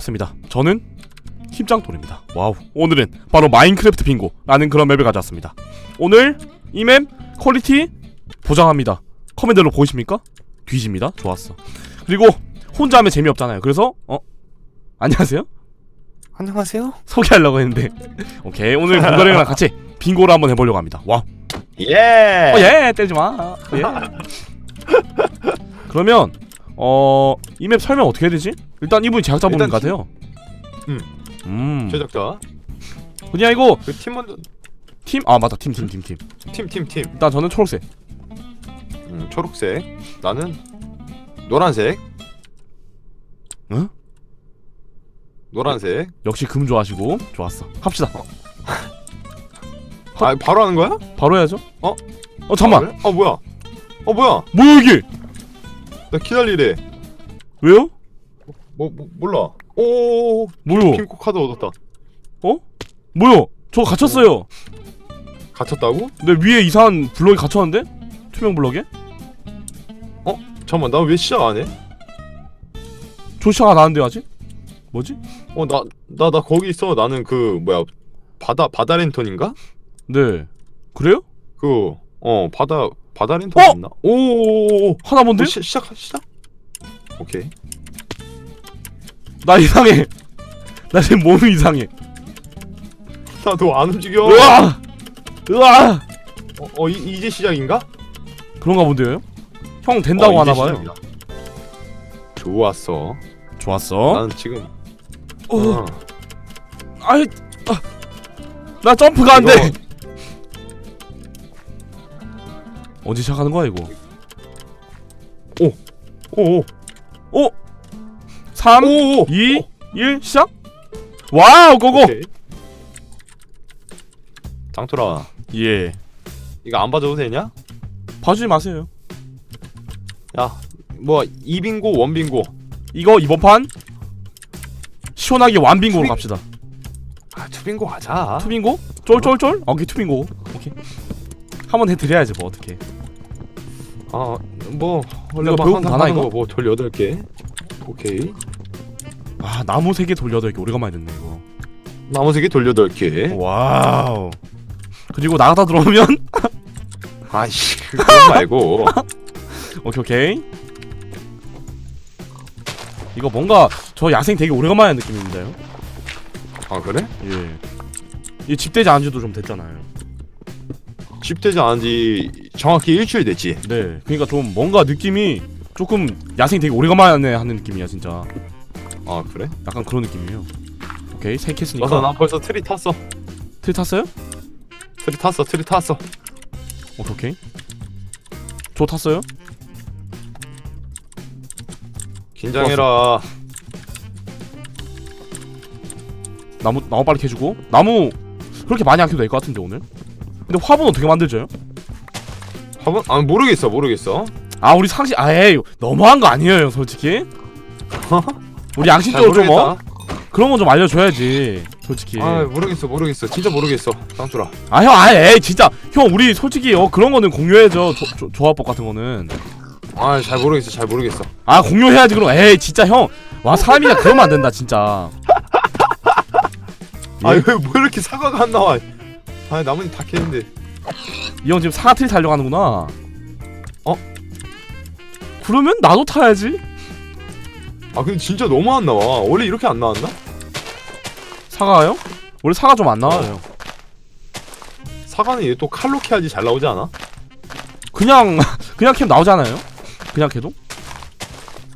습니다 저는 팀장돌입니다. 와우. 오늘은 바로 마인크래프트 빙고라는 그런 맵을 가져왔습니다. 오늘 이 맵 퀄리티 보장합니다. 커맨드로 보이십니까? 뒤집니다. 좋았어. 그리고 혼자 하면 재미없잖아요. 그래서 어 안녕하세요. 안녕하세요. 소개하려고 했는데 오케이 오늘 공돌이랑 같이 빙고를 한번 해보려고 합니다. 와. 예. 어, 예, 때리지 마. 예. 그러면 어, 이 맵 설명 어떻게 해야 되지? 일단 이분이 제작자분 일단 같아요. 음. 음. 제작자. 그냥 이거 그팀 먼저 팀, 아 맞다, 팀, 팀, 팀, 팀. 팀팀 팀. 일단 저는 초록색. 음, 초록색. 나는 노란색. 응? 노란색. 역시 금 좋아하시고 좋았어. 합시다. 헛. 아 바로 하는 거야? 바로 해야죠. 어? 어 잠만. 그래? 어 뭐야? 어 뭐야? 뭐야 이게? 나 기다리래. 왜요? 뭐, 뭐 몰라. 오. 뭐요? 핑크 카드 얻었다. 뭐요? 저 갇혔어요. 갇혔다고? 내 위에 이상한 블럭이 갇혔는데? 투명 블럭에? 잠깐만 나 왜 시작 안 해? 안 하는데 아직? 뭐지? 어 나 나 나 거기 있어. 나는 그 뭐야 바다 바다 랜턴인가? 네. 그래요? 그 어 바다 바다 랜턴 어? 있나? 오 오 오 오. 하나 뭔데? 시, 시작 시작. 오케이. 나 이상해. 나 지금 몸이 이상해. 나너 안 움직여. 으아! 으아! 어, 어 이, 이제 시작인가? 그런가 본데요? 형 된다고 어, 하나 이제 봐요. 시작이다. 좋았어. 좋았어. 나는 지금 어. 어, 아이, 아, 나 점프가 안 돼. 언제 시작하는 거야 이거? 오 오 오, 3, 오오 2, 1 시작. 와우, 고고. 오케이. 장토라 예. 이거 안 봐줘도 되냐? 봐주지 마세요. 뭐 2빙고 원빙고 이거 이번 판 시원하게 완빙고로 투빙- 갑시다. 아 투빙고 가자. 투빙고? 쫄쫄쫄? 오케이 투빙고. 오케이. 한번 해드려야지 뭐 어떻게? 아뭐 원래 이거 뭐 배고픔 항상 다나, 하는 이거? 거뭐 돌려덟 개. 오케이. 아 나무 세개 이렇게 오래간만에 듣네 이거. 나머지 개 돌려덟 개. 와우. 그리고 나가다 들어오면 아이씨 그거 말고. 오케이 오케이. 이거 뭔가 저 야생 되게 오래간만에 하는 느낌인데요. 아 그래? 예. 이 집대지 안지도 좀 됐잖아요. 집되지 않은지 정확히 일주일 됐지. 네. 그러니까 좀 뭔가 느낌이 조금 야생 되게 오래간만에 하는 느낌이야 진짜. 아 그래? 약간 그런 느낌이에요. 오케이 세 맞아 캤으니까 나 벌써 트리 탔어. 틀 탔어요? 트리 탔어 트리 탔어. 오케이 오케이. 조 탔어요? 긴장해라. 나무 나무 빨리 캐주고 나무 그렇게 많이 안 캐도 될 것 같은데 오늘. 근데 화분 어떻게 만들죠? 화분? 아 모르겠어 모르겠어. 아 우리 상식 아예 너무한 거 아니에요 솔직히. 우리 잘 양심적으로 좀 어? 그런 건 좀 알려줘야지 솔직히. 아 모르겠어 모르겠어 진짜 모르겠어 쌍뚜라 아 형 아예 진짜 형 우리 솔직히 어 그런 거는 공유해줘 조, 조, 조합법 같은 거는. 아 잘 모르겠어 잘 모르겠어 아 공유해야지 그럼 에이 진짜 형 와 사람이냐 그러면 안 된다 진짜. 예? 아왜 뭐 이렇게 사과가 안 나와 아 나머지 다 캐는데 이 형 지금 사과틀 타려고 하는구나. 어? 그러면 나도 타야지. 아 근데 진짜 너무 안 나와 원래 이렇게 안 나왔나? 사과요? 원래 사과 좀 안 나와요. 사과는 얘 또 칼로 캐야지 잘 나오지 않아? 그냥 그냥 캠 나오잖아요. 그냥 캐도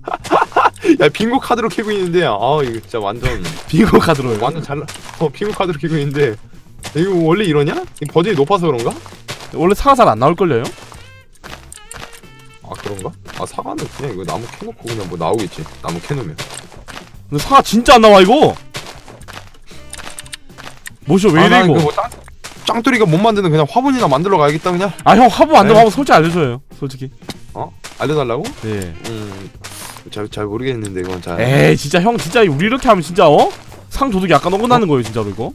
야 빙고 카드로 캐고 있는데 아 이거 진짜 완전 빙고 카드로. 완전 잘 나. 어 빙고 카드로 캐고 있는데 이거 원래 이러냐? 이 버전이 높아서 그런가? 원래 사과 잘 안 나올 걸요. 아 그런가? 아 사과는 그냥 이거 나무 캐놓고 그냥 뭐 나오겠지 나무 캐놓으면 근데 사과 진짜 안 나와 이거. 뭐죠 왜 아, 이래 난 이거? 그거 짱, 짱돌이가 못 만드는 그냥 화분이나 만들러 가야겠다 그냥 아 형 화분 만들어 에이. 하면 솔직히 알려줘요. 솔직히. 알려달라고? 네. 음잘 잘 모르겠는데 이건 잘 에이 진짜 형 진짜 우리 이렇게 하면 진짜 어? 상 도둑이 약간 어긋나는 거예요 진짜로 이거.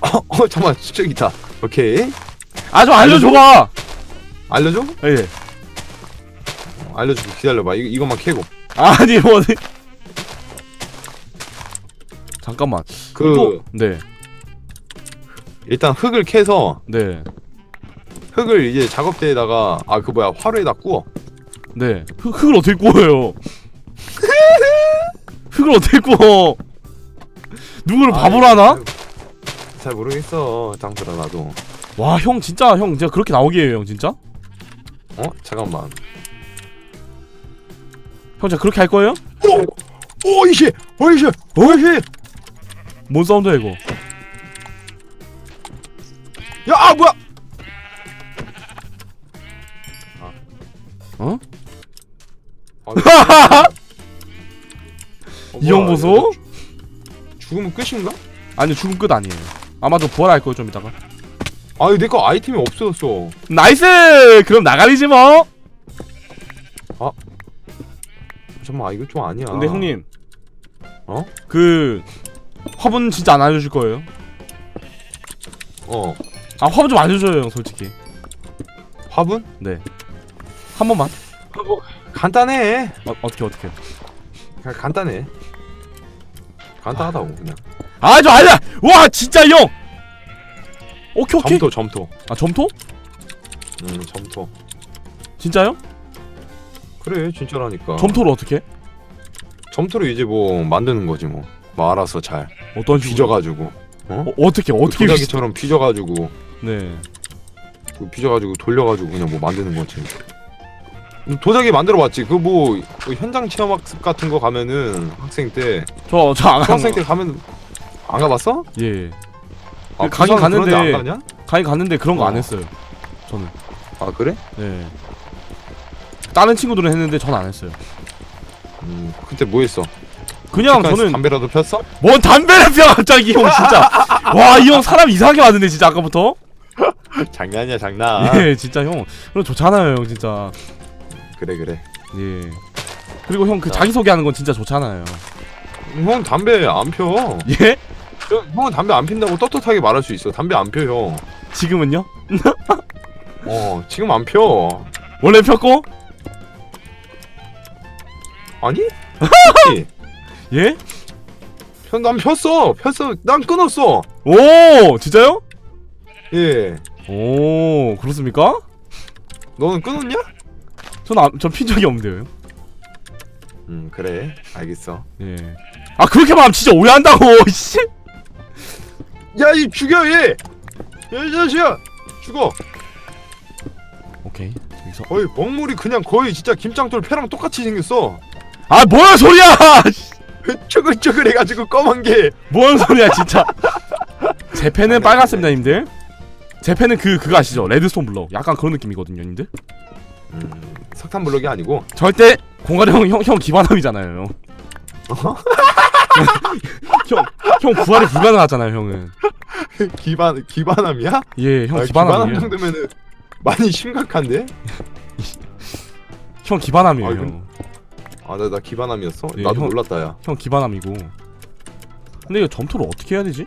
어 잠깐만 저기 있다 오케이 아 좀 알려줘봐. 알려줘? 예. 알려줄게 기다려봐 이, 이것만 캐고 아니 뭐 잠깐만. 그 또- 네. 일단 흙을 캐서 네. 흙을 이제 작업대에다가 아 그 뭐야 화로에다 구워. 네. 흙, 흙을 어떻게 구워요? 흙을 어떻게 구워? 누구를 바보로 하나? 잘 모르겠어 장들아 나도. 와, 형 진짜 형 진짜 그렇게 나오게 해요, 형 진짜? 어 잠깐만. 형 진짜 그렇게 할 거예요? 오 오 이씨 오 이씨 오 이씨. 뭔 사운드야 이거? 야 아 뭐야? 어? 아, 어, 이형 뭐야, 보소? 이거 죽- 죽으면 끝인가? 아니 죽음 끝 아니에요. 아마도 부활할 거예요 좀 이따가. 아 이거 내거 아이템이 없어졌어. 나이스! 그럼 나가리지 뭐. 잠깐만 아, 이거 좀 아니야. 근데 형님. 어? 그 화분 진짜 안 알려줄 거예요? 어 아 화분 좀 알려줘요 형 솔직히. 화분? 네. 한 번만. 간단해. 어, 어떻게 어떻게? 그냥 간단해. 간단하다고 그냥. 아저 아니야. 와 진짜 형. 오케이 오케이. 점토 점토. 아 점토? 음 점토. 진짜요? 그래 진짜라니까. 점토를 어떻게? 점토로 이제 뭐 만드는 거지 뭐. 뭐 알아서 잘 어떤 식으로? 빚어가지고. 어, 어떻게 어떻게 빚- 도자기처럼 빚어가지고 네. 그 빚어가지고 돌려가지고 그냥 뭐 만드는 거지. 도자기 만들어봤지. 그 뭐 현장 체험학습 같은 거 가면은 학생 때 저저안 학생 때 가면 안 가봤어? 예. 아, 부산 그런 데안 갔는데- 가냐? 가긴 갔는데 그런 거 안 어. 했어요. 저는. 아 그래? 네. 다른 친구들은 했는데 전 안 했어요. 음 그때 뭐 했어? 그냥 저는 담배라도 폈어? 뭔 담배를 피워 갑자기 형 진짜. 와 이 형 사람 이상하게 왔는데 진짜 아까부터. 장난이야 장난. 예 진짜 형. 그럼 좋잖아요 형 진짜. 그래 그래. 예. 그리고 형 그 자. 자기 소개하는 건 진짜 좋잖아요. 형 담배 안 펴. 예? 형, 형은 담배 안 핀다고 떳떳하게 말할 수 있어. 담배 안 펴, 형. 지금은요? 어, 지금 안 펴. 원래 폈고? 아니? 예? 편, 난 폈어. 폈어. 난 끊었어. 오 진짜요? 예. 오 그렇습니까? 너는 끊었냐? 전전핀 적이 없는데요. 음, 그래. 알겠어. 예. 아 그렇게 말하면 진짜 오해한다고. 씨. 야, 이 죽여, 얘! 야, 이 자식아! 죽어! 오케이. 여기서. 거의 먹물이 그냥 거의 진짜 김장돌 패랑 똑같이 생겼어. 아 뭐야 소리야? 쭈글쭈글 해가지고 검은 게. 뭔 소리야 진짜. 제 펜은 빨갛습니다, 님들. 제 펜은 그 그거 아시죠? 레드스톤 블럭. 약간 그런 느낌이거든요, 님들. 음, 석탄 블럭이 아니고. 절대 공가리 형, 형, 형 기반함이잖아요. 형. 형, 형 부활이 불가능하잖아요, 형은. 기반, 기반함이야? 예, 형 아, 기반함이에요. 기반함 정도면은 많이 심각한데? 형 기반함이에요, 아, 형. 아, 나, 나 기반함이었어? 예, 나도 형- 몰랐다, 야. 형 기반함이고. 근데 이거 점토를 어떻게 해야 되지?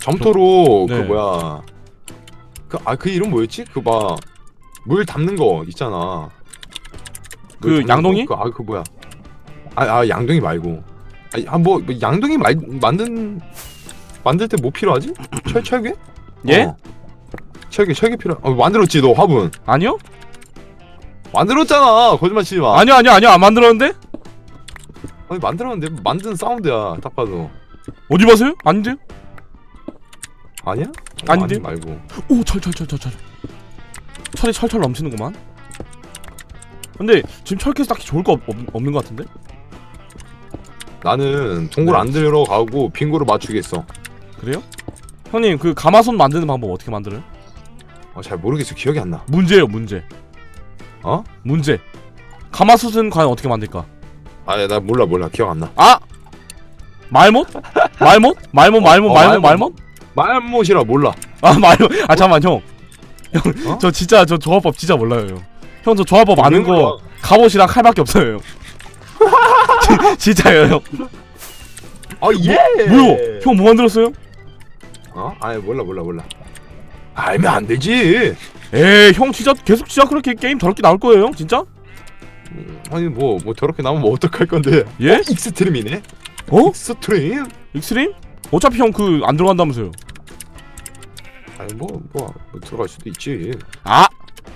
점토로 네. 그 뭐야 그 아 그 이름 뭐였지 그 막 물 담는 거 있잖아 그 물 담는 양동이? 거, 그, 아, 그 뭐야 아, 아 양동이 말고 아니 아, 뭐, 뭐 양동이 말, 만든 만들 때 뭐 필요하지 철 철개 예? 어. 철개 철개 필요 어, 만들었지 너 화분 아니요? 만들었잖아 거짓말 치지 마 아니요, 아니요, 아니요. 안 만들었는데? 아니, 만들었는데 만든 사운드야 딱 봐도 어디 봐세요? 아닌데요? 아니야 어, 아닌데? 아니 말고 오, 철, 철, 철, 철, 철. 철이 철철 넘치는구만. 근데 지금 철캐스 딱히 좋을 거 없, 없, 없는 거 같은데? 나는 동굴 네. 안 들어가고 빙고를 맞추겠어 그래요? 형님 그 가마솥 만드는 방법 어떻게 만들어요? 어, 잘 모르겠어 기억이 안나 문제예요 문제 어? 문제 가마솥은 과연 어떻게 만들까? 아니 나 몰라 몰라 기억 안 나 아! 말못? 말못? 말못 말못 어, 말못 말못. 말못? 말못이라 몰라. 아 말못 아 잠깐만 형형 어? 저 진짜 저 조합법 진짜 몰라요 형저 조합법 아는 거 갑옷이랑 칼밖에 없어요 형 지- 진짜요 형 아 예. 뭐야 형뭐 만들었어요? 어? 아니 몰라 몰라 몰라. 알면 안 되지. 에이 형 진짜 계속 진짜 그렇게 게임 더럽게 나올 거예요 형 진짜? 음, 아니 뭐 뭐 저렇게 나오면 뭐 어떡할 건데? 예? 어, 익스트림이네. 어? 익스트림? 익스트림? 어차피 형 그 안 들어간다면서요 아니 뭐뭐 뭐, 뭐 들어갈 수도 있지. 아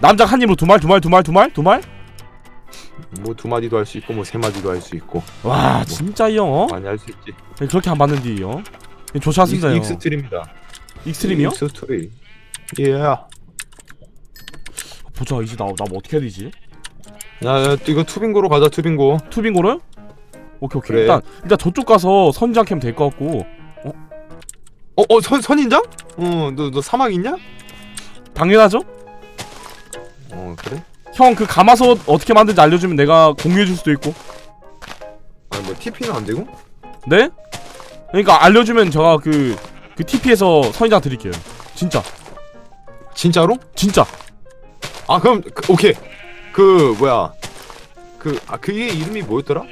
남자 한 입으로 두 말 두 말 두 말 두 말 두 말? 뭐 두 마디도 할 수 있고 뭐 세 마디도 할 수 있고 와 진짜 이 형 어? 많이 할 수 있지. 그렇게 안 봤는데 형 않습니다 형 익스트림이다. 익스트림이요? 익스트림. 예. 야, 보자 이제 나, 나 뭐 어떻게 해야 되지? 야, 이거 투빙고로 가자 투빙고. 투빙고로요? 오케이 오케이 그래. 일단 일단 저쪽 가서 선장 캠 될 것 같고 어, 어, 선 선인장? 어, 너 너 사막 있냐? 당연하죠? 어, 그래? 형 그 가마솥 어떻게 만드는지 알려주면 내가 공유해 줄 수도 있고 아니 뭐 TP는 안 되고? 네? 그러니까 알려주면 제가 그, 그 TP에서 선인장 드릴게요 진짜 진짜로? 진짜 아, 그럼 그, 오케이. 그 뭐야? 그 아, 그게 이름이 뭐였더라?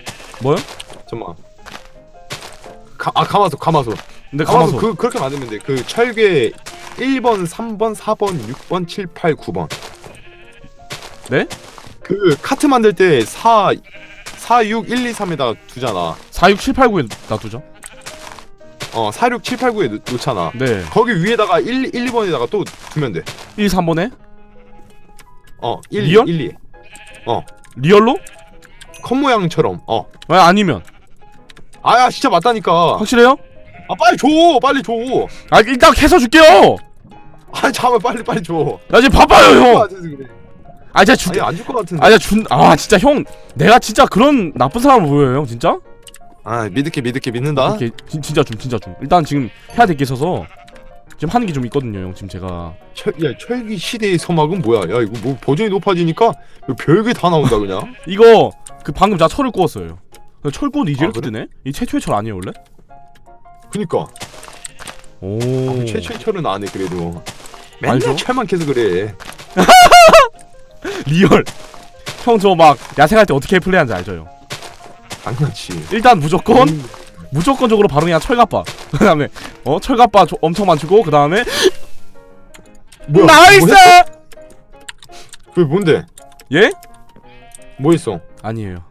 뭐요? 잠깐만. 가, 아, 가마솥, 가마솥. 근데 가마솥 가마솥 그 그렇게 만들면 돼. 그 철괴 1번, 3번, 4번, 6번, 7, 8, 9번. 네? 그 카트 만들 때 4, 4, 6, 1, 2, 3에다가 두잖아. 46789에 놔두죠 어, 4, 6, 7, 8, 9에 놓, 놓잖아. 네 거기 위에다가 1, 1, 2번에다가 또 두면 돼. 1, 3번에 어, 1, 리얼? 1, 2. 리얼로? 컵 모양처럼. 어. 아, 아니면 아야, 진짜 맞다니까. 확실해요? 아, 빨리 줘. 빨리 줘. 아 일단 캐서 줄게요 아, 잠깐 빨리 빨리 줘. 나 지금 바빠요 형 아. 아 진짜 줄 아니 안줄 것 같은데. 아 진짜 준 아 진짜 형 내가 진짜 그런 나쁜 사람 보여요 형 진짜? 아, 믿을게 믿을게 믿는다. 이렇게 진, 진짜 좀 진짜 좀 일단 지금 해야 될 게 있어서 지금 하는 게 좀 있거든요 형 지금 제가 철, 야, 철기 시대의 서막은 뭐야? 야, 이거 뭐 버전이 높아지니까 이거 별게 다 나온다 그냥. 이거 그 방금 자 철을 구웠어요 철 구웠는데 이제 아, 이렇게 그래? 뜨네? 이 최초의 철 아니에요 원래? 그니까 오 최초의 철은 안해 그래도. 맨날 철만 계속 그래. 리얼 형 저 막 야생할 때 어떻게 플레이하는지 알죠 형? 당연하지. 일단 무조건 음, 무조건적으로 바로 그냥 철갑바 그 다음에 어 철갑바 조- 엄청 많이 주고 그 다음에 뭐야? 나이스! 뭐 했어? 그게 뭔데? 예? 뭐 했어? 아니에요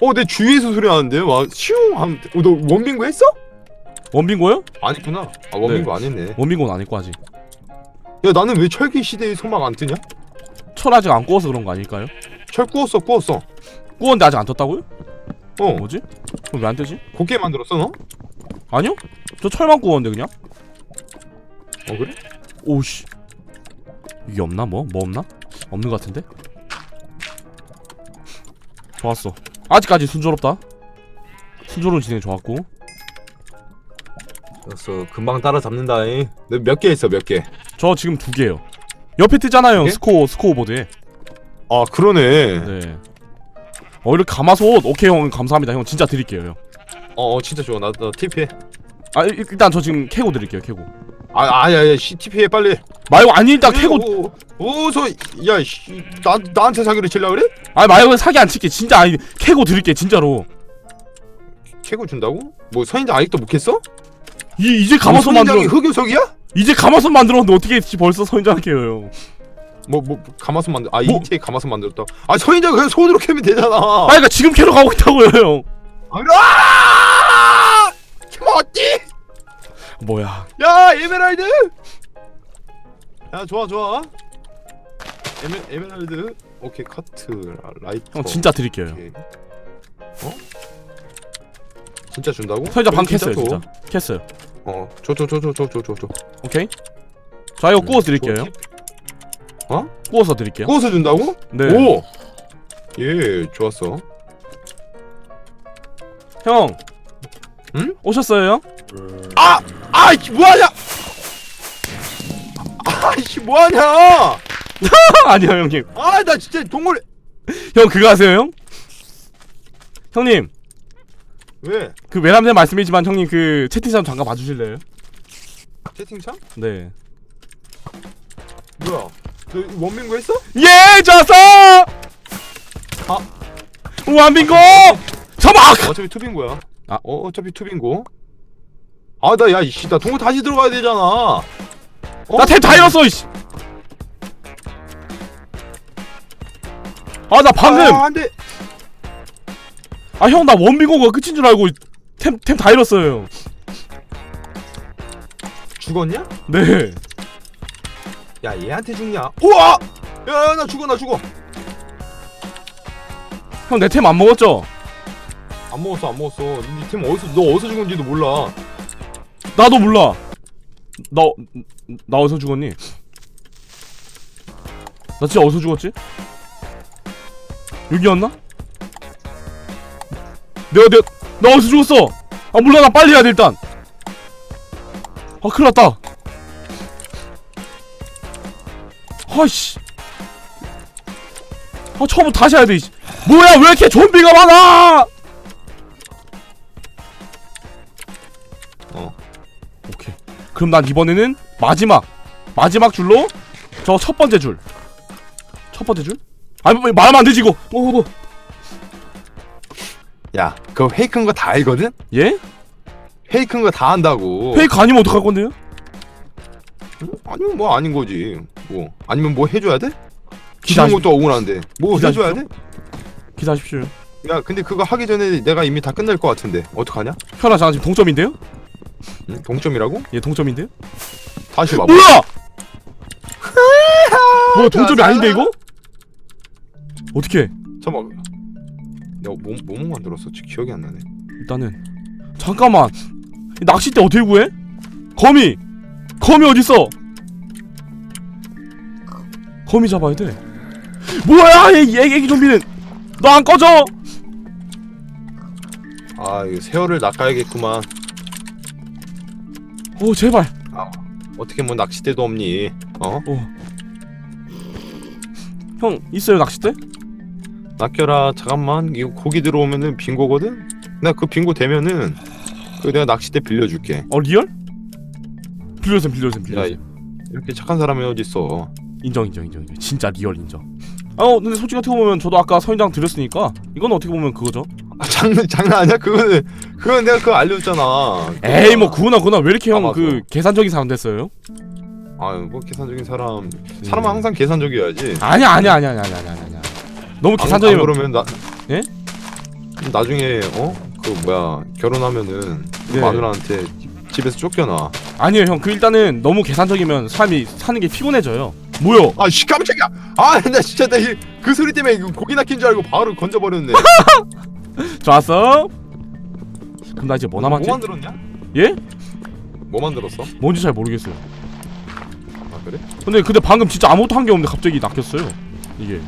어, 내 주위에서 소리 나는데 막슈 하면 어, 너 원빙고 했어? 원빙고요? 안 했구나. 아, 원빙고 안 했네. 원빙고는 안 했고 아직 야, 나는 왜 철기 시대의 소막 안 뜨냐? 철 아직 안 구워서 그런 거 아닐까요? 철 구웠어, 구웠어. 구웠는데 아직 안 떴다고요? 어, 뭐지? 그럼 왜 안 뜨지? 곱게 만들었어 너? 아니요? 저 철만 구웠는데 그냥? 어 그래? 오씨 이게 없나 뭐? 뭐 없나? 없는 것 같은데? 좋았어 아직까지 순조롭다 순조로운 진행 좋았고 알았어, 금방 따라잡는다. 너몇 개 했어, 몇 개? 저 지금 두 개요 옆에 뜨잖아요? 스코어 스코어 보드에 아, 그러네. 네 어, 이렇게 가마솥 오케이 형 감사합니다 형 진짜 드릴게요 형 어, 어, 진짜 좋아. 나, 나 TP해. 아 일- 일단 저 지금 캐고 드릴게요 캐고 아, 아야, 야, 씨, TP해 빨리. 말고 아니 일단 캐고 오, 오, 저, 야, 씨, 나 나한테 사기를 칠라 그래? 아니 말고 사기 안 칠게 진짜 아니 캐고 드릴게 진짜로 캐고 준다고? 뭐 선인장 아직도 못 캤어? 이, 이제 가마솥 만들어 선인장이 흑요석이야? 이제 가마솥 만들었는데 어떻게 지- 벌써 선인장 캐요 형 뭐, 뭐, 가마솥 만들, 아, 뭐? 인체에 가마솥 만들었다. 아, 선인장 그냥 손으로 캐면 되잖아. 아 그러니까 지금 캐러 가고 있다고요 형 으아! 어디? 뭐야? 야 에메랄드! 야 좋아 좋아. 에메 에메랄드. 오케이 카트 라- 아, 라이터. 형 진짜 드릴게요. 오케이. 어? 진짜 준다고? 설자 어, 방 캤어요 진짜. 캤어요. 어줘줘줘줘줘줘줘 어, 오케이. 자 이거 음, 구워 드릴게요. 어? 구워서 드릴게요. 구워서 준다고? 네. 오! 예 좋았어 형. 응? 오셨어요, 형? 아! 아이씨, 뭐하냐! 아이씨, 뭐하냐! 아니요, 형님. 아, 나 진짜 동굴, 형 그거 하세요, 형? 형님, 왜? 그 외람된 말씀이지만 형님 그 채팅창 잠깐 봐 주실래요? 채팅창? 네. 뭐야? 너 원민구 했어? 예, 좋았어. 아. 완빙고. 서막. 어차피 투빙고야. 아. 어, 어차피 투빙고. 아, 나, 야, 이씨, 나 동굴 다시 들어가야 되잖아. 어? 나템다 잃었어, 이씨. 아 나 방금 아, 안 돼. 아 형 나 원빙고가 끝인 줄 알고 템 템 다 잃었어요 죽었냐? 네 야 얘한테 죽냐? 우와! 야나 죽어 나 죽어. 형 내 템 안 먹었죠? 안 먹었어 안 먹었어. 니템 어디서 너 어디서 죽은지도 몰라. 나도 몰라 나, 나 어디서 죽었니? 나 진짜 어디서 죽었지? 여기였나? 내가 내가 나 어디서 죽었어? 아 몰라 나 빨리 해야 돼 일단 아 큰일 났다 아이씨 아 처음부터 다시 해야 돼 이씨. 뭐야 왜 이렇게 좀비가 많아 그럼 난 이번에는 마지막 마지막 줄로 저 첫 번째 줄 첫 번째 줄? 아니 뭐, 말하면 안 되지 이거 어, 어, 어. 야 그거 페이크인 거 다 알거든? 예? 페이크인 거 다 안다고. 페이크 아니면 어떡할 건데요? 아니면 뭐 아닌 거지. 뭐 아니면 뭐 해줘야 돼? 기다려. 기다는 것도 억울한데 뭐 기다리십시오. 해줘야 돼? 기다하십시오 야 근데 그거 하기 전에 내가 이미 다 끝날 것 같은데 어떡하냐? 현아 저 지금 동점인데요? 응? 동점이라고? 예 동점인데요? 다시 봐봐. 뭐야! 뭐야 동점이 아닌데 이거? 어떻게? 잠깐만. 내가 뭐, 뭐 만들었어? 지금 기억이 안 나네. 일단은 잠깐만 이 낚싯대 어떻게 구해? 거미! 거미 어딨어? 거미 잡아야 돼 뭐야 애기, 애기, 애기 좀비는 너 안 꺼져! 아 이거 세월을 낚아야겠구만. 오 제발 어떻게 뭐 낚싯대도 없니? 어? 어. 형 있어요 낚싯대? 낚여라. 잠깐만. 이거 고기 들어오면은 빙고거든. 나 그 빙고 되면은 그 내가 낚싯대 빌려줄게. 어 리얼? 빌려주세요 빌려주세요 야 빌려주세요 이렇게 착한 사람이 어디 있어? 인정 인정 인정 인정 진짜 리얼 인정 어 근데 솔직히 어떻게 보면 저도 아까 선인장 드렸으니까 이건 어떻게 보면 그거죠 아, 장난 장난 아니야? 그거는 그건 내가 그거 알려줬잖아. 에이 뭐 그거나 그거나 왜 이렇게 아, 형 맞아. 그 계산적인 사람 됐어요? 아뭐 계산적인 사람. 음. 사람은 항상 계산적이어야지. 아니야 아니야 아니야 아니야 아니야 아니야 너무 안- 계산적이면 안 그러면 나 예? 나중에 어? 그 뭐야 결혼하면은 그 네. 마누라한테 집에서 쫓겨나. 아니에요 형 그 일단은 너무 계산적이면 사람이 사는 게 피곤해져요 뭐요? 아씨 깜짝이야. 아나 진짜 나그 소리 때문에 이거 고기 낚인 줄 알고 바로 건져버렸네. 좋았어 그럼 나 이제 뭐 남았지? 뭐 만들었냐? 예? 뭐 만들었어? 뭔지 잘 모르겠어요 아 그래? 근데 근데 방금 진짜 아무것도 한 게 없는데 갑자기 낚였어요 이게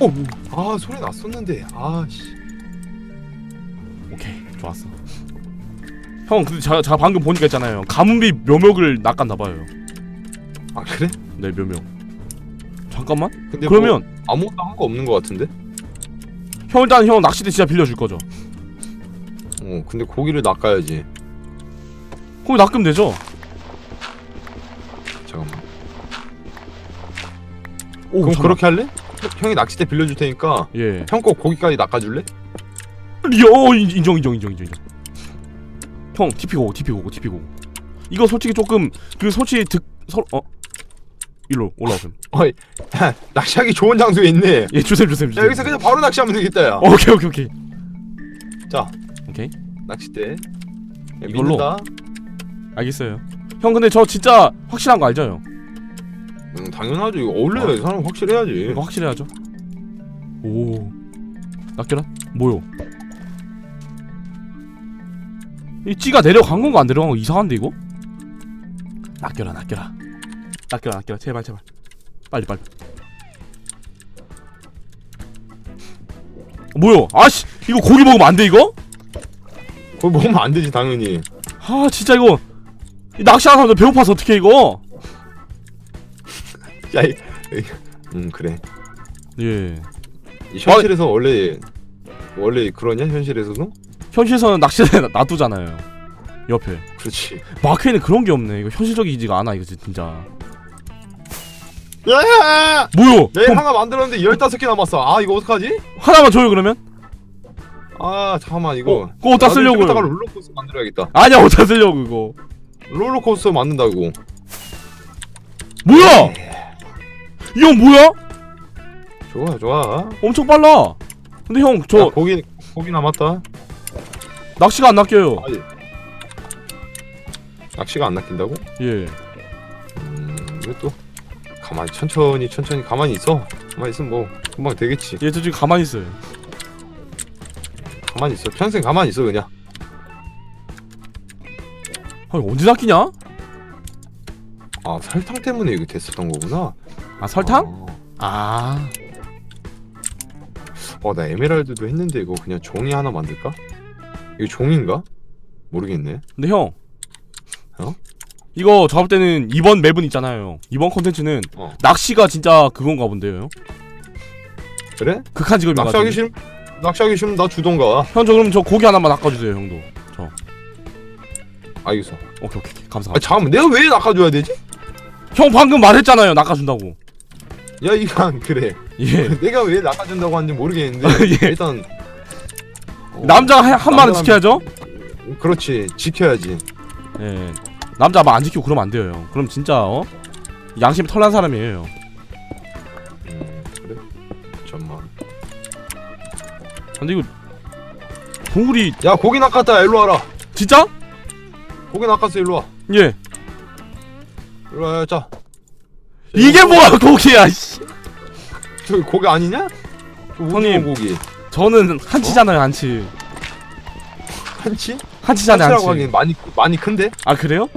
어 아 소리 났었는데 아씨 오케이 좋았어 형 근데 제가, 제가 방금 보니까 있잖아요 가문비 묘목을 낚았나 봐요 아 그래? 네 묘목 잠깐만 근데 그러면 뭐 아무것도 한 거 없는 거 같은데? 형 일단 형 낚싯대 진짜 빌려줄 거죠. 어 근데 고기를 낚아야지. 거기 낚으면 되죠. 잠깐만. 오 그럼. 그렇게 할래? 형- 형이 낚싯대 빌려줄 테니까 예. 형거 고기까지 낚아줄래? 리어 인- 인정 인정 인정 인정 인정. 형 TP 고고 TP 고고 TP 고고. 이거 솔직히 조금 그 솔직히 득서어 일로 올라오세요. 어이 야, 낚시하기 좋은 장소에 있네. 예 주셈 주셈 야 주셈 여기서 그냥 바로 낚시하면 되겠다 야. 오케이 오케이 오케이. 자 오케이. 낚싯대. 야, 이걸로? 믿는다. 알겠어요. 형 근데 저 진짜 확실한 거 알죠 형? 응 당연하지 이거 원래 어. 사람 확실해야지. 이거 확실해야죠. 오. 낚여라. 뭐요? 이 찌가 내려간 건가 안 내려간 거 이상한데 이거? 낚여라 낚여라 낚여라 낚여라 제발 제발. 빨리 빨리. 뭐요 아씨! 이거 고기 먹으면 안 돼 이거? 그거 먹으면 안 되지 당연히. 아 진짜 이거. 이 낚시하는 사람들 배고파서 어떡해 이거? 야이 음 그래. 예. 이 현실에서 원래 원래 그러냐 현실에서도? 현실에서는 낚시대 놔두잖아요. 옆에. 그렇지. 마크에는 그런 게 없네. 이거 현실적이지가 않아 이거 진짜 야야 뭐요? 내일 형, 하나 만들었는데 15개 남았어 아 이거 어떡하지? 하나만 줘요 그러면? 아 잠깐만 이거 어, 그거 어디다 쓰려고요? 이따가 롤러코스터 만들어야겠다 아니야 어디다 쓰려고 그거 롤러코스터 만든다고 뭐야? 이형 뭐야? 좋아 좋아. 엄청 빨라. 근데 형 저 야, 고기 고기 남았다. 낚시가 안 낚여요. 아니. 낚시가 안 낚인다고? 예. 음, 이거 또 가만히 천천히 천천히 가만히 있어. 가만히 있으면 뭐 금방 되겠지. 얘 저 지금 가만히 있어요. 가만히 있어. 평생 가만히 있어 그냥. 아니 언제 낚이냐? 아 설탕 때문에 이거 됐었던 거구나. 아 설탕? 아. 어, 나 에메랄드도 했는데 이거 그냥 종이 하나 만들까? 이거 종인가? 모르겠네. 근데 형. 어? 이거 저 볼 때는 이번 맵은 있잖아요. 이번 컨텐츠는 어. 낚시가 진짜 그건가 본데요. 그래? 극한 직업인 것 낚시하기 같은데. 싫음 낚시하기 싫으면 나 주던가. 형, 저 그럼 저 고기 하나만 낚아주세요, 형도. 알겠어. 오케이, 오케이, 오케이. 감사. 아 잠깐만 내가 왜 낚아줘야 되지? 형 방금 말했잖아요, 낚아준다고. 야 이건 그래. 예. 내가 왜 낚아준다고 하는지 모르겠는데 예. 일단 어, 남자가 한, 남자가- 지켜야죠. 그렇지 지켜야지. 예. 남자 말안 지키고 그러면 안 돼요, 형. 그럼 진짜 어 양심 털난 사람이에요. 형. 음 그래? 잠만. 근데 이거 동굴이 야 고기 낚았다 일로 와라. 진짜? 고기 낚았어 일로 와. 예. 일로 와 자. 이게 뭐야 고기야? 씨. 저 고기 아니냐? 저 오징어 형님. 고기. 저는 한치잖아요, 한치. 한치? 한치잖아요, 한치라고 한치. 하긴 많이 많이 큰데? 아 그래요?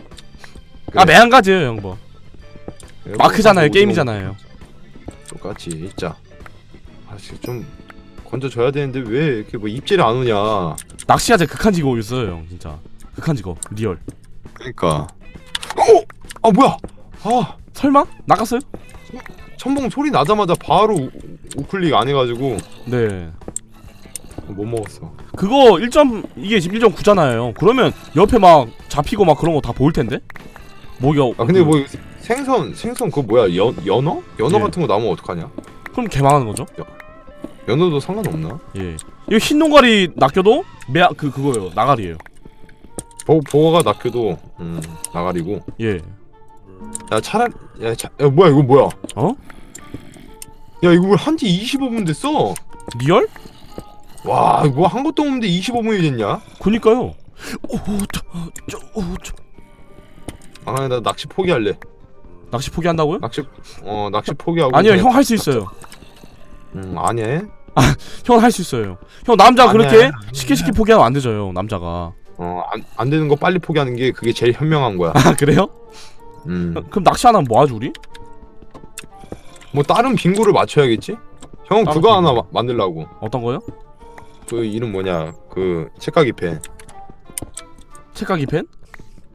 아 매한가지예요, 형 뭐. 마크잖아요, 오징어 게임이잖아요. 똑같이 진짜. 아씨 좀 건져줘야 되는데 왜 이렇게 뭐 입질이 안 오냐? 낚시가 제 극한 직업이었어요, 형 진짜. 극한 직업, 리얼. 그러니까. 어? 아 뭐야? 아 설마? 낚았어요? 천봉 소리 나자마자 바로 우, 우클릭 안 해가지고 네. 못 먹었어. 그거 1점 이게 지금 1.9잖아요. 그러면 옆에 막 잡히고 막 그런 거 다 보일 텐데. 목이 아 근데 뭐 생선 생선 그거 뭐야 연 연어? 연어 예. 같은 거 나오면 어떡하냐? 그럼 개망하는 거죠? 연어도 상관없나? 예. 이거 흰 농가리 낚여도 매그 그거예요. 나가리예요. 보 보어가 낚여도 음 나가리고. 예. 야 차라리 야, 차, 야 뭐야 이거 뭐야? 어? 야 이거 한지 25분 됐어. 리얼? 와 이거 한 것도 없는데 25분이 됐냐? 그니까요. 오, 저, 저, 오, 저. 아 나 낚시 포기할래. 낚시 포기한다고요? 낚시 어 낚시 포기하고. 아니요, 그냥- 형 할 수 있어요. 음 아니야. 형할 수 있어요. 형 남자 아니야, 그렇게. 쉽게 쉽게 포기하면 안 되죠, 형 남자가. 어안 안 되는 거 빨리 포기하는 게 그게 제일 현명한 거야. 아 그래요? 음. 그럼 낚시 하나 뭐 하죠 우리? 뭐 다른 빙고를 맞춰야겠지? 형 다른 그거 하나 빙고. 마, 만들라고. 어떤 거요? 그 이름 뭐냐? 그 책가기 펜. 책가기 펜?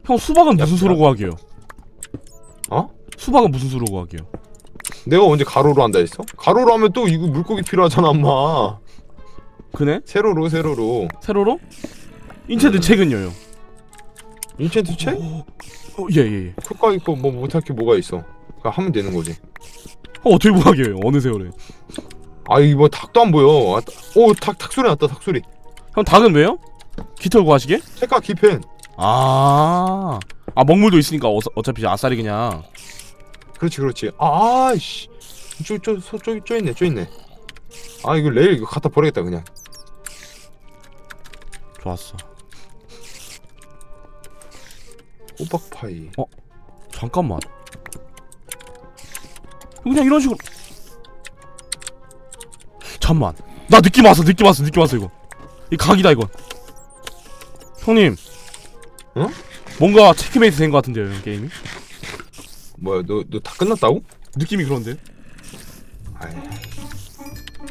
형 수박은 무슨 야, 수로 구하게요? 어? 수박은 무슨 수로 구하게요? 내가 언제 가로로 한다 했어? 가로로 하면 또 이거 물고기 필요하잖아, 엄마. 그네? 세로로 세로로. 세로로? 인체드 음. 책은요, 형? 인챈트 책? 어, 예, 예, 예. 효과 있고 뭐 못할 게 뭐가 있어? 그냥 하면 되는 거지. 형 어떻게 구하게요? 어느 세월에? 아 이거 뭐 닭도 안 보여. 아, 오닭 닭 소리 났다 닭 소리. 형 닭은 왜요? 깃털 구하시게? 책가기 펜. 아, 아 먹물도 있으니까 어, 어차피 아싸리 그냥. 그렇지 그렇지. 아, 아이씨. 저저저저 있네 저 있네. 아 이거 레일 이거 갖다 버리겠다 그냥. 좋았어. 호박 파이. 잠깐만. 그냥 이런 식으로. 잠만. 나 느낌 왔어, 느낌 왔어, 느낌 왔어 이거. 이 각이다 이거. 형님. 응? 뭔가 체크메이트 된 것 같은데요, 형, 게임이? 뭐야 너 너 다 끝났다고? 느낌이 그런데. 아이.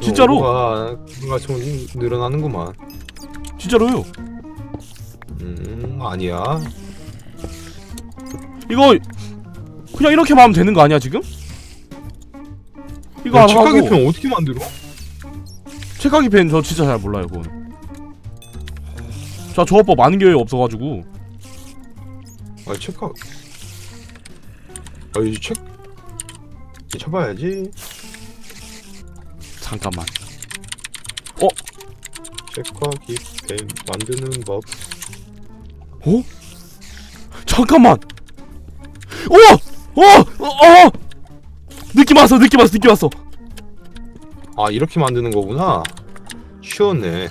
진짜로? 뭐가 뭔가 좀 늘어나는구만. 진짜로요. 음 아니야. 이거 그냥 이렇게만 하면 되는 거 아니야 지금? 이거 안 책가기 하고 펜 어떻게 만들어? 책가기 펜저 진짜 잘 몰라요 그건. 자 조합법 아는 게 없어가지고 아 책가. 아이 책. 쳐봐야지. 잠깐만. 책가기 펜 만드는 법. 어? 잠깐만. 오! 어! 어! 어! 느낌 왔어, 느낌 왔어, 느낌 왔어. 아 이렇게 만드는 거구나. 쉬웠네.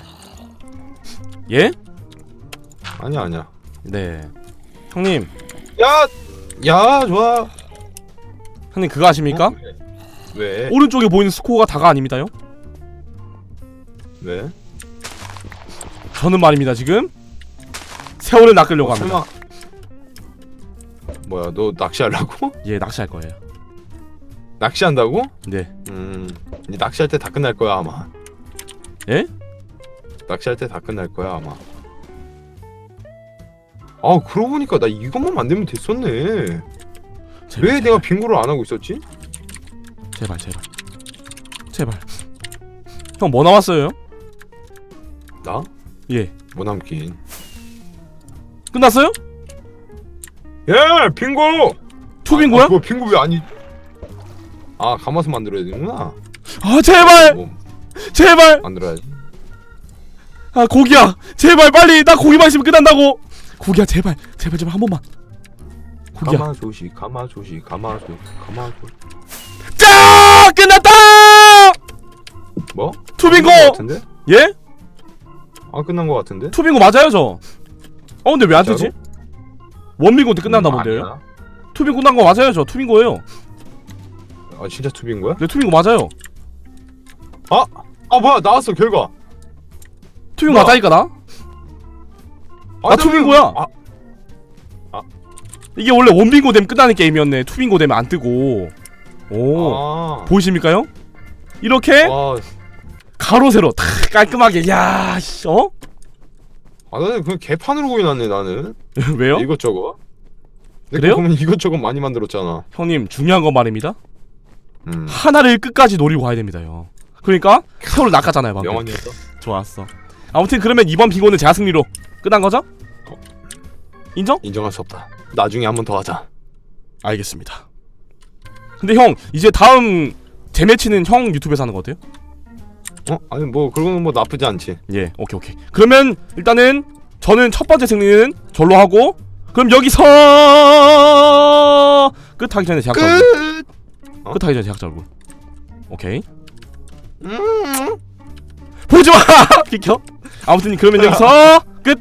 예? 아니야 아니야. 네. 형님, 야, 야 좋아. 형님 그거 아십니까? 어? 왜? 오른쪽에 보이는 스코어가 다가 아닙니다요? 왜? 저는 말입니다 지금 세월을 낚으려고 어, 합니다. 설마 뭐야 너 낚시하려고? 예, 낚시할 거예요. 낚시한다고? 네. 음, 이 낚시할 때 다 끝날 거야 아마. 예? 낚시할 때 다 끝날 거야 아마. 아 그러고 보니까 나 이것만 만들면 됐었네. 제발, 왜 내가 빙고를 안 하고 있었지? 제발 제발 제발. 형 뭐 나왔어요? 나? 예. 뭐 남긴. 끝났어요? 예, 빙고. 투빙고야? 아, 그거 빙고 왜 아니? 아 가마솥 만들어야 되는구나. 아 제발 뭐 제발 만들어야지. 아 고기야 제발 빨리 나 고기만 있으면 끝난다고 고기야 제발 제발 제발 한 번만 고기야 가마솥이 가마솥이 가마솥 가마솥. 짜 끝났다 뭐? 투빙고 끝난 거 같은데? 예아 끝난 거 같은데? 투빙고 맞아요 저 어 근데 왜안 뜨지 진짜로? 원빙고 때 끝났나 음, 본데요 아니야. 투빙고 끝난 거 맞아요 저 투빙고예요 아 진짜 투빙고야? 네 투빙고 맞아요 아 뭐야 나왔어 결과. 투빙고 뭐야? 맞다니까 나 아, 나 투빙고야. 아, 이게 원래 원빙고 되면 끝나는 게임이었네 투빙고 되면 안 뜨고 오 아. 보이십니까 형 이렇게 아, 가로 세로 탁 깔끔하게 야 씨, 어 아 나는 그냥 개판으로 보이났네 나는. 왜요 이것저것. 근데 그래요? 그러면 이것저것 많이 만들었잖아. 형님 중요한 건 말입니다 음. 하나를 끝까지 노리고 가야 됩니다요 그러니까 세월을 낚았잖아요 방금 명언이었어. 좋았어 아무튼 그러면 이번 빙고는 제가 승리로 끝난 거죠 인정 인정할 수 없다. 나중에 한 번 더 하자. 알겠습니다 근데 형 이제 다음 재매치는 형 유튜브에서 하는 거 어때요 어? 아니 뭐 그거는 뭐 나쁘지 않지. 예, 오케이 오케이. 그러면 일단은 저는 첫 번째 승리는 절로 하고 그럼 여기서 끝하기 전에 제작자 얼굴. 끝. 끝하기 전에 제작자 얼굴. 오케이. 음. 보지 마. 비켜. 아무튼 그러면 여기서